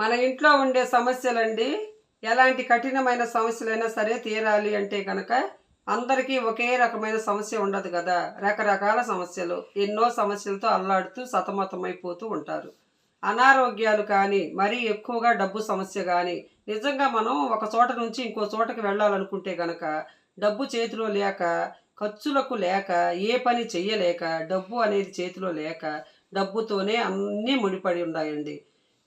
మన ఇంట్లో ఉండే సమస్యలండి ఎలాంటి కఠినమైన సమస్యలైనా సరే తీరాలి అంటే కనుక అందరికీ ఒకే రకమైన సమస్య ఉండదు కదా. రకరకాల సమస్యలు. ఎన్నో సమస్యలతో అల్లాడుతూ సతమతమైపోతూ ఉంటారు. అనారోగ్యాలు కానీ మరీ ఎక్కువగా డబ్బు సమస్య కానీ నిజంగా మనం ఒక చోట నుంచి ఇంకో చోటకి వెళ్ళాలనుకుంటే గనక డబ్బు చేతిలో లేక ఖర్చులకు లేక ఏ పని చెయ్యలేక డబ్బు అనేది చేతిలో లేక డబ్బుతోనే అన్నీ ముడిపడి ఉన్నాయండి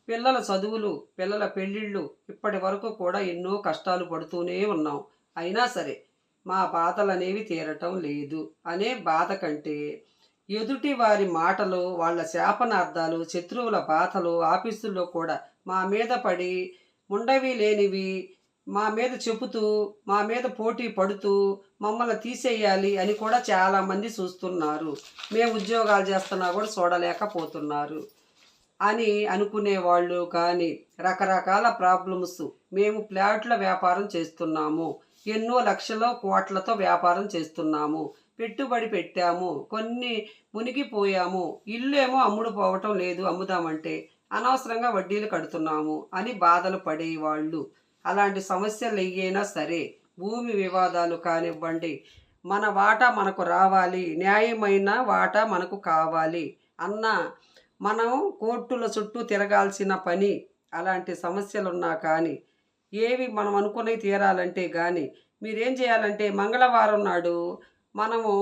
పిల్లల చదువులు పిల్లల పెళ్ళిళ్ళు ఇప్పటి వరకు కూడా ఎన్నో కష్టాలు పడుతూనే ఉన్నాం. అయినా సరే మా బాధలనేవి తీరటం లేదు అనే బాధ కంటే ఎదుటి వారి మాటలు వాళ్ళ శాపనార్థాలు శత్రువుల బాధలు ఆఫీసుల్లో కూడా మా మీద పడి ఉండవి లేనివి మా మీద చెబుతూ మా మీద పోటీ పడుతూ మమ్మల్ని తీసేయాలి అని కూడా చాలామంది చూస్తున్నారు. మేము ఉద్యోగాలు చేస్తున్నా కూడా చూడలేకపోతున్నారు. అని అనుకునే వాళ్ళు కానీ రకరకాల ప్రాబ్లమ్స్ మేము ప్లాట్ల వ్యాపారం చేస్తున్నాము. ఎన్నో లక్షల కోట్లతో వ్యాపారం చేస్తున్నాము. పెట్టుబడి పెట్టాము. కొన్ని మునిగిపోయాము. ఇల్లు ఏమో అమ్ముడు పోవటం లేదు అమ్ముదామంటే అనవసరంగా వడ్డీలు కడుతున్నాము అని బాధలు పడేవాళ్ళు. అలాంటి సమస్యలు ఎయ్యైనా సరే భూమి వివాదాలు కానివ్వండి మన వాటా మనకు రావాలి న్యాయమైన వాటా మనకు కావాలి అన్న మనం కోర్టుల చుట్టూ తిరగాల్సిన పని అలాంటి సమస్యలున్నా కానీ ఏవి మనం అనుకునే తీరాలంటే కానీ మీరేం చేయాలంటే మంగళవారం నాడు మనము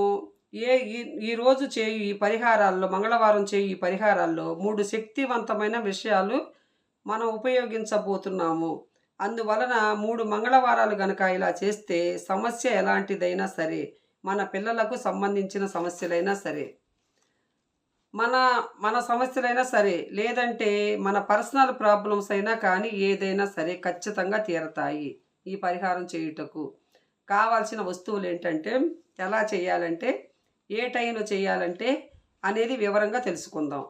ఏ ఈ- ఈ చేయు ఈ పరిహారాల్లో మంగళవారం చేయు ఈ పరిహారాల్లో మూడు శక్తివంతమైన విషయాలు మనం ఉపయోగించబోతున్నాము. అందువలన మూడు మంగళవారాలు కనుక ఇలా చేస్తే సమస్య ఎలాంటిదైనా సరే మన పిల్లలకు సంబంధించిన సమస్యలైనా సరే. మన మన సమస్యలైనా సరే లేదంటే మన పర్సనల్ ప్రాబ్లమ్స్ అయినా కానీ ఏదైనా సరే ఖచ్చితంగా తీరతాయి ఈ పరిహారం చేయుటకు. కావాల్సిన వస్తువులు ఏంటంటే ఎలా చేయాలంటే ఏ టైంలో చేయాలంటే అనేది వివరంగా తెలుసుకుందాం.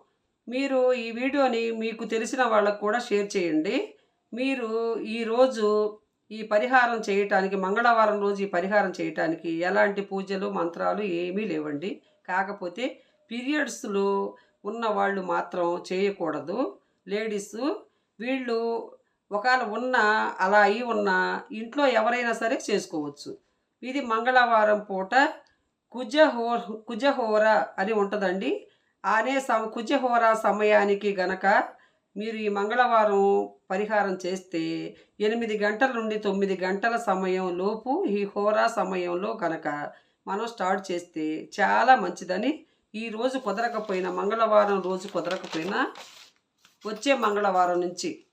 మీరు ఈ వీడియోని మీకు తెలిసిన వాళ్ళకు కూడా షేర్ చేయండి. మీరు ఈరోజు ఈ పరిహారం చేయటానికి మంగళవారం రోజు ఈ పరిహారం చేయటానికి ఎలాంటి పూజలు మంత్రాలు ఏమీ లేవండి. కాకపోతే పీరియడ్స్లో ఉన్న వాళ్ళు మాత్రం చేయకూడదు. లేడీస్ వీళ్ళు ఒకవేళ ఉన్న అలా అయి ఉన్న ఇంట్లో ఎవరైనా సరే చేసుకోవచ్చు. ఇది మంగళవారం పూట కుజహో కుజహోర అని ఉంటుందండి. అనే సమ కుజహోర సమయానికి గనక మీరు ఈ మంగళవారం పరిహారం చేస్తే ఎనిమిది గంటల నుండి తొమ్మిది గంటల సమయం లోపు ఈ హోరా సమయంలో కనుక మనం స్టార్ట్ చేస్తే చాలా మంచిదని ఈ రోజు కుదరకపోయినా మంగళవారం రోజు కుదరకపోయినా వచ్చే మంగళవారం నుంచి.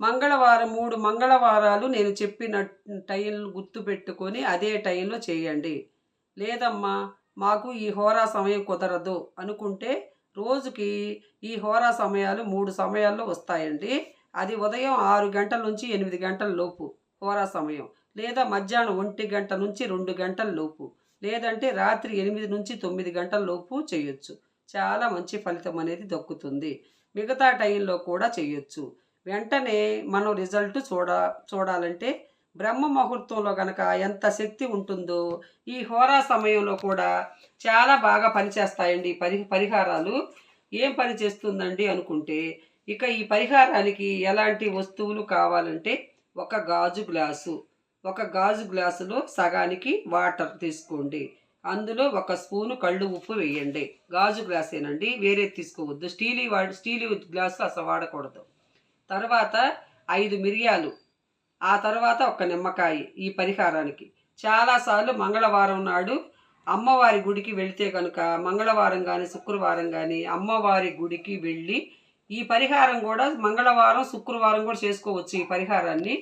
మంగళవారం మూడు మంగళవారాలు నేను చెప్పిన టైం గుర్తుపెట్టుకొని అదే టైంలో చేయండి. లేదమ్మా మాకు ఈ హోరా సమయం కుదరదు అనుకుంటే రోజుకి ఈ హోరా సమయాలు మూడు సమయాల్లో వస్తాయండి. అది ఉదయం ఆరు గంటల నుంచి ఎనిమిది గంటల లోపు హోరా సమయం. లేదా మధ్యాహ్నం ఒంటి గంట నుంచి రెండు గంటల లోపు. లేదంటే రాత్రి ఎనిమిది నుంచి తొమ్మిది గంటల లోపు చేయొచ్చు. చాలా మంచి ఫలితం అనేది దక్కుతుంది. మిగతా టైంలో కూడా చేయొచ్చు. వెంటనే మనం రిజల్ట్ చూడ చూడాలంటే బ్రహ్మ ముహూర్తంలో కనుక ఎంత శక్తి ఉంటుందో ఈ హోరా సమయంలో కూడా చాలా బాగా పనిచేస్తాయండి ఈ పరి పరిహారాలు. ఏం పని చేస్తుందండి అనుకుంటే ఇక ఈ పరిహారానికి ఎలాంటి వస్తువులు కావాలంటే ఒక గాజు గ్లాసు. ఒక గాజు గ్లాసులో సగానికి వాటర్ తీసుకోండి. అందులో ఒక స్పూను కళ్ళు ఉప్పు వేయండి. గాజు గ్లాసేనండి వేరే తీసుకోవద్దు. స్టీలి వాడి స్టీలి గ్లాసు అసలు వాడకూడదు. తర్వాత ఐదు మిరియాలు ఆ తర్వాత ఒక నిమ్మకాయ ఈ పరిహారానికి. చాలాసార్లు మంగళవారం నాడు అమ్మవారి గుడికి వెళితే కనుక మంగళవారం కానీ శుక్రవారం కానీ అమ్మవారి గుడికి వెళ్ళి ఈ పరిహారం కూడా మంగళవారం శుక్రవారం కూడా చేసుకోవచ్చు ఈ పరిహారాన్ని.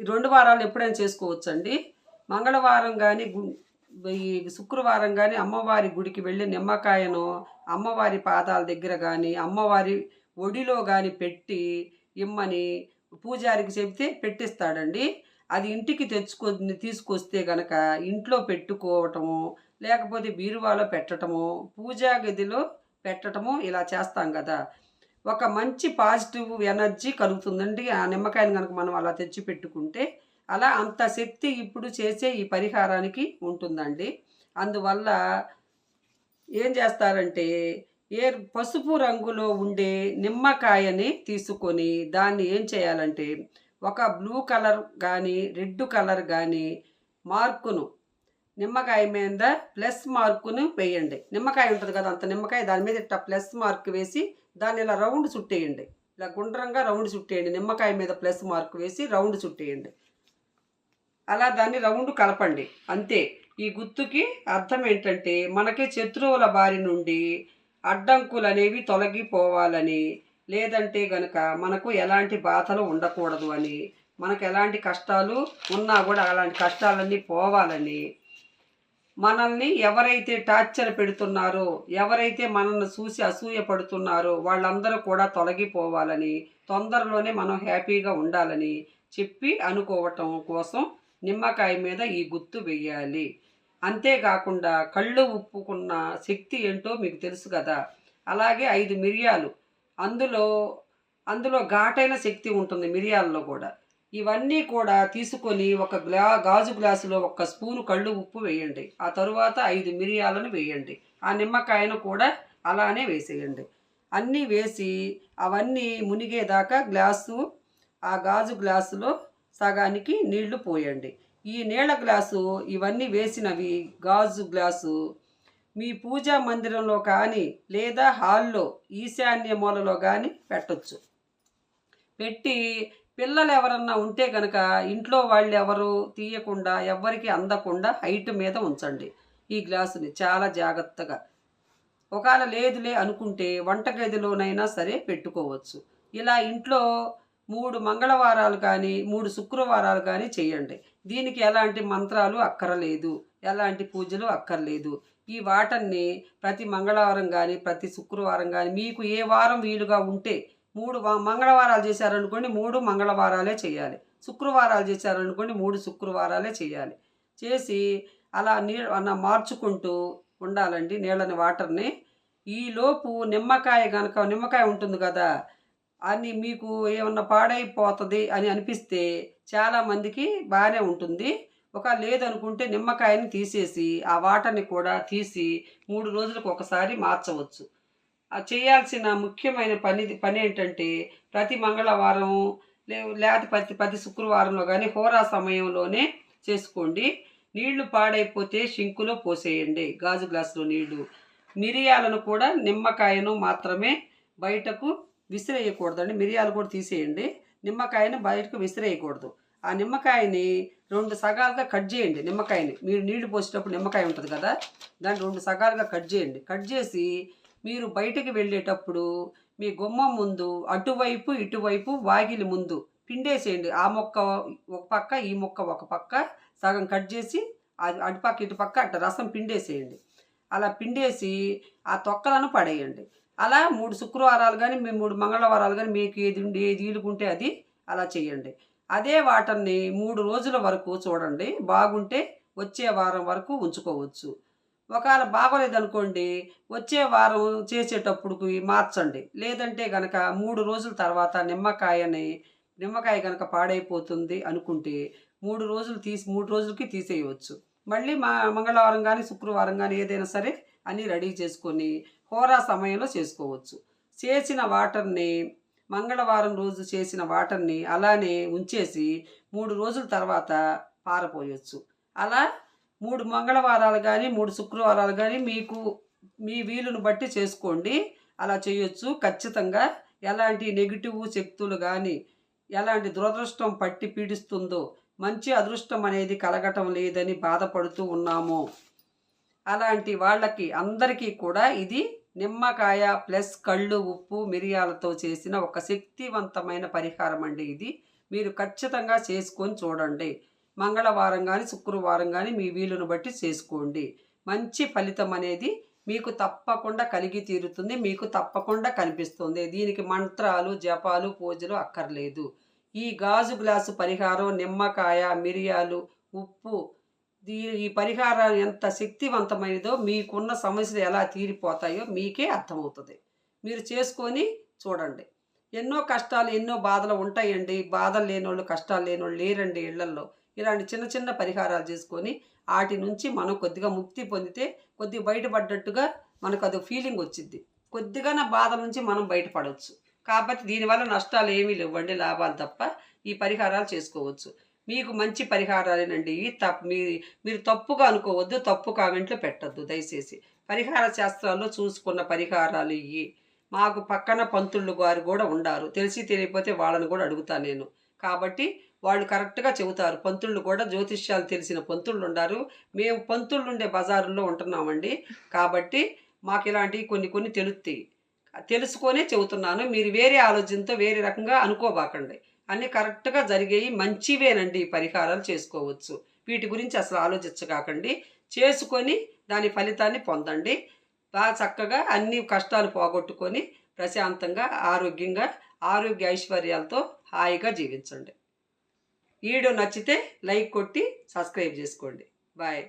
ఈ రెండు వారాలు ఎప్పుడైనా చేసుకోవచ్చండి. మంగళవారం కానీ ఈ శుక్రవారం కానీ అమ్మవారి గుడికి వెళ్ళి నిమ్మకాయను అమ్మవారి పాదాల దగ్గర కానీ అమ్మవారి ఒడిలో కానీ పెట్టి ఇమ్మని పూజారికి చెబితే పెట్టిస్తాడండి. అది ఇంటికి తెచ్చుకొని తీసుకొస్తే గనక ఇంట్లో పెట్టుకోవటము లేకపోతే బీరువాలో పెట్టటము పూజా గదిలో పెట్టటము ఇలా చేస్తాం కదా. ఒక మంచి పాజిటివ్ ఎనర్జీ కలుగుతుందండి. ఆ నిమ్మకాయని కనుక మనం అలా తెచ్చి పెట్టుకుంటే అలా అంత శక్తి ఇప్పుడు చేసే ఈ పరిహారానికి ఉంటుందండి. అందువల్ల ఏం చేస్తారంటే ఏ పసుపు రంగులో ఉండే నిమ్మకాయని తీసుకొని దాన్ని ఏం చేయాలంటే ఒక బ్లూ కలర్ కానీ రెడ్ కలర్ కానీ మార్కును నిమ్మకాయ మీద ప్లస్ మార్కును వేయండి. నిమ్మకాయ ఉంటుంది కదా అంత నిమ్మకాయ దాని మీద ఇట్లా ప్లస్ మార్క్ వేసి దాన్ని ఇలా రౌండ్ చుట్టేయండి. ఇలా గుండ్రంగా రౌండ్ చుట్టేయండి. నిమ్మకాయ మీద ప్లస్ మార్క్ వేసి రౌండ్ చుట్టేయండి. అలా దాన్ని రౌండ్ కలపండి. అంతే. ఈ గుర్తుకి అర్థం ఏంటంటే మనకి శత్రువుల బారి నుండి అడ్డంకులు అనేవి తొలగిపోవాలని లేదంటే గనక మనకు ఎలాంటి బాధలు ఉండకూడదు అని మనకు ఎలాంటి కష్టాలు ఉన్నా కూడా అలాంటి కష్టాలన్నీ పోవాలని మనల్ని ఎవరైతే టార్చర్ పెడుతున్నారో ఎవరైతే మనల్ని చూసి అసూయ పడుతున్నారో వాళ్ళందరూ కూడా తొలగిపోవాలని తొందరలోనే మనం హ్యాపీగా ఉండాలని చెప్పి అనుకోవటం కోసం నిమ్మకాయ మీద ఈ గుర్తు వెయ్యాలి. అంతేకాకుండా కళ్ళు ఉప్పుకున్న శక్తి ఏంటో మీకు తెలుసు కదా? అలాగే ఐదు మిరియాలు. అందులో అందులో ఘాటైన శక్తి ఉంటుంది మిరియాల్లో కూడా. ఇవన్నీ కూడా తీసుకొని ఒక గ్లా గాజు గ్లాసులో ఒక స్పూను కళ్ళు ఉప్పు వేయండి. ఆ తరువాత ఐదు మిరియాలను వేయండి. ఆ నిమ్మకాయను కూడా అలానే వేసేయండి. అన్నీ వేసి అవన్నీ మునిగేదాకా గ్లాసు ఆ గాజు గ్లాసులో సగానికి నీళ్ళు పోయండి. ఈ నీళ్ళ గ్లాసు ఇవన్నీ వేసినవి గాజు గ్లాసు మీ పూజా మందిరంలో కానీ లేదా హాల్లో ఈశాన్య మూలలో కానీ పెట్టొచ్చు. పెట్టి పిల్లలు ఎవరన్నా ఉంటే కనుక ఇంట్లో వాళ్ళు ఎవరు తీయకుండా ఎవ్వరికి అందకుండా హైట్ మీద ఉంచండి. ఈ గ్లాసుని చాలా జాగ్రత్తగా. ఒకవేళ లేదులే అనుకుంటే వంటగదిలోనైనా సరే పెట్టుకోవచ్చు. ఇలా ఇంట్లో మూడు మంగళవారాలు కానీ మూడు శుక్రవారాలు కానీ చేయండి. దీనికి ఎలాంటి మంత్రాలు అక్కరలేదు. ఎలాంటి పూజలు అక్కర్లేదు. ఈ వాటన్ని ప్రతి మంగళవారం కానీ ప్రతి శుక్రవారం కానీ మీకు ఏ వారం వీలుగా ఉంటే మూడు మంగళవారాలు చేశారనుకోండి మూడు మంగళవారాలే చేయాలి. శుక్రవారాలు చేశారనుకోండి మూడు శుక్రవారాలే చేయాలి. చేసి అలా నీ అలా మార్చుకుంటూ ఉండాలండి నీళ్ళని వాటర్ని. ఈలోపు నిమ్మకాయ కనుక నిమ్మకాయ ఉంటుంది కదా అని మీకు ఏమన్నా పాడైపోతుంది అని అనిపిస్తే చాలామందికి బాగానే ఉంటుంది. ఒక లేదనుకుంటే నిమ్మకాయని తీసేసి ఆ వాటర్ని కూడా తీసి మూడు రోజులకు ఒకసారి మార్చవచ్చు. చేయాల్సిన ముఖ్యమైన పని పని ఏంటంటే ప్రతి మంగళవారం లేకపోతే ప్రతి ప్రతి శుక్రవారంలో కానీ హోరా సమయంలోనే చేసుకోండి. నీళ్ళు పాడైపోతే షింకులో పోసేయండి. గాజు గ్లాసులో నీళ్ళు. మిరియాలను కూడా నిమ్మకాయను మాత్రమే బయటకు విసిరేయకూడదండి. మిరియాలు కూడా తీసేయండి. నిమ్మకాయను బయటకు విసిరేయకూడదు. ఆ నిమ్మకాయని రెండు సగాలుగా కట్ చేయండి. నిమ్మకాయని. మీరు నీళ్ళు పోసేటప్పుడు నిమ్మకాయ ఉంటుంది కదా దాన్ని రెండు సగాలుగా కట్ చేయండి. కట్ చేసి మీరు బయటకు వెళ్ళేటప్పుడు మీ గుమ్మం ముందు అటువైపు ఇటువైపు వాగిలి ముందు పిండేసేయండి. ఆ మొక్క ఒక పక్క ఈ మొక్క ఒక పక్క సగం కట్ చేసి అది అటుపక్క ఇటుపక్క అట్ట రసం పిండేసేయండి. అలా పిండేసి ఆ తొక్కలను పడేయండి. అలా మూడు శుక్రవారాలు కానీ మీ మూడు మంగళవారాలు కానీ మీకు ఏది ఉండి ఏది ఈలుకుంటే అది అలా చేయండి. అదే వాటర్ని మూడు రోజుల వరకు చూడండి. బాగుంటే వచ్చే వారం వరకు ఉంచుకోవచ్చు. ఒకవేళ బాగోలేదనుకోండి వచ్చే వారం చేసేటప్పుడు మార్చండి. లేదంటే కనుక మూడు రోజుల తర్వాత నిమ్మకాయని నిమ్మకాయ కనుక పాడైపోతుంది అనుకుంటే మూడు రోజులు తీసి మూడు రోజులకి తీసేయవచ్చు. మళ్ళీ మా మంగళవారం కానీ శుక్రవారం కానీ ఏదైనా సరే అన్నీ రెడీ చేసుకొని హోరా సమయంలో చేసుకోవచ్చు. చేసిన వాటర్ని మంగళవారం రోజు చేసిన వాటర్ని అలానే ఉంచేసి మూడు రోజుల తర్వాత పారపోయొచ్చు. అలా మూడు మంగళవారాలు కానీ మూడు శుక్రవారాలు కానీ మీకు మీ వీలును బట్టి చేసుకోండి. అలా చేయొచ్చు. ఖచ్చితంగా ఎలాంటి నెగిటివ్ శక్తులు కానీ ఎలాంటి దురదృష్టం పట్టి పీడిస్తుందో మంచి అదృష్టం అనేది కలగటం లేదని బాధపడుతూ ఉన్నాము. అలాంటి వాళ్ళకి అందరికీ కూడా ఇది నిమ్మకాయ ప్లస్ కళ్ళు ఉప్పు మిరియాలతో చేసిన ఒక శక్తివంతమైన పరిహారం అండి ఇది. మీరు ఖచ్చితంగా చేసుకొని చూడండి. మంగళవారం కానీ శుక్రవారం కానీ మీ వీలును బట్టి చేసుకోండి. మంచి ఫలితం అనేది మీకు తప్పకుండా కలిగి తీరుతుంది మీకు తప్పకుండా కనిపిస్తుంది. దీనికి మంత్రాలు జపాలు పూజలు అక్కర్లేదు. ఈ గాజు గ్లాసు పరిహారం నిమ్మకాయ మిరియాలు ఉప్పు దీ ఈ పరిహారం ఎంత శక్తివంతమైనదో మీకున్న సమస్యలు ఎలా తీరిపోతాయో మీకే అర్థమవుతుంది. మీరు చేసుకొని చూడండి. ఎన్నో కష్టాలు ఎన్నో బాధలు ఉంటాయండి. బాధలు లేనోళ్ళు కష్టాలు లేనోళ్ళు లేరండి ఇళ్ళల్లో. ఇలాంటి చిన్న చిన్న పరిహారాలు చేసుకొని వాటి నుంచి మనం కొద్దిగా ముక్తి పొందితే కొద్దిగా బయటపడ్డట్టుగా మనకు అది ఫీలింగ్ వచ్చింది కొద్దిగా నా బాధ నుంచి మనం బయటపడవచ్చు కాబట్టి దీనివల్ల నష్టాలు ఏమీ లేవండి లాభాలు తప్ప ఈ పరిహారాలు చేసుకోవచ్చు. మీకు మంచి పరిహారాలేనండి. ఇవి తప్ప మీ మీరు తప్పుగా అనుకోవద్దు తప్పు కామెంట్లు పెట్టద్దు దయచేసి. పరిహార శాస్త్రాల్లో చూసుకున్న పరిహారాలు ఇవి మాకు పక్కన పంతుళ్ళు గారు కూడా ఉండారు. తెలిసి తెలియకపోతే వాళ్ళని కూడా అడుగుతాను నేను. కాబట్టి వాళ్ళు కరెక్ట్గా చెబుతారు. పంతుళ్ళు కూడా జ్యోతిష్యాలు తెలిసిన పంతుళ్ళు ఉండారు. మేము పంతుళ్ళు ఉండే బజారుల్లో ఉంటున్నామండి. కాబట్టి మాకు ఇలాంటివి కొన్ని కొన్ని తెలుస్తాయి తెలుసుకొనే చెబుతున్నాను. మీరు వేరే ఆలోచనతో వేరే రకంగా అనుకోబాకండి. అన్నీ కరెక్ట్గా జరిగేవి మంచివేనండి పరిహారాలు చేసుకోవచ్చు. వీటి గురించి అసలు ఆలోచించకాకండి. చేసుకొని దాని ఫలితాన్ని పొందండి. బాగా చక్కగా అన్ని కష్టాలు పోగొట్టుకొని ప్రశాంతంగా ఆరోగ్యంగా ఆరోగ్య ఐశ్వర్యాలతో హాయిగా జీవించండి. వీడియో నచ్చితే లైక్ కొట్టి సబ్స్క్రైబ్ చేసుకోండి. బాయ్.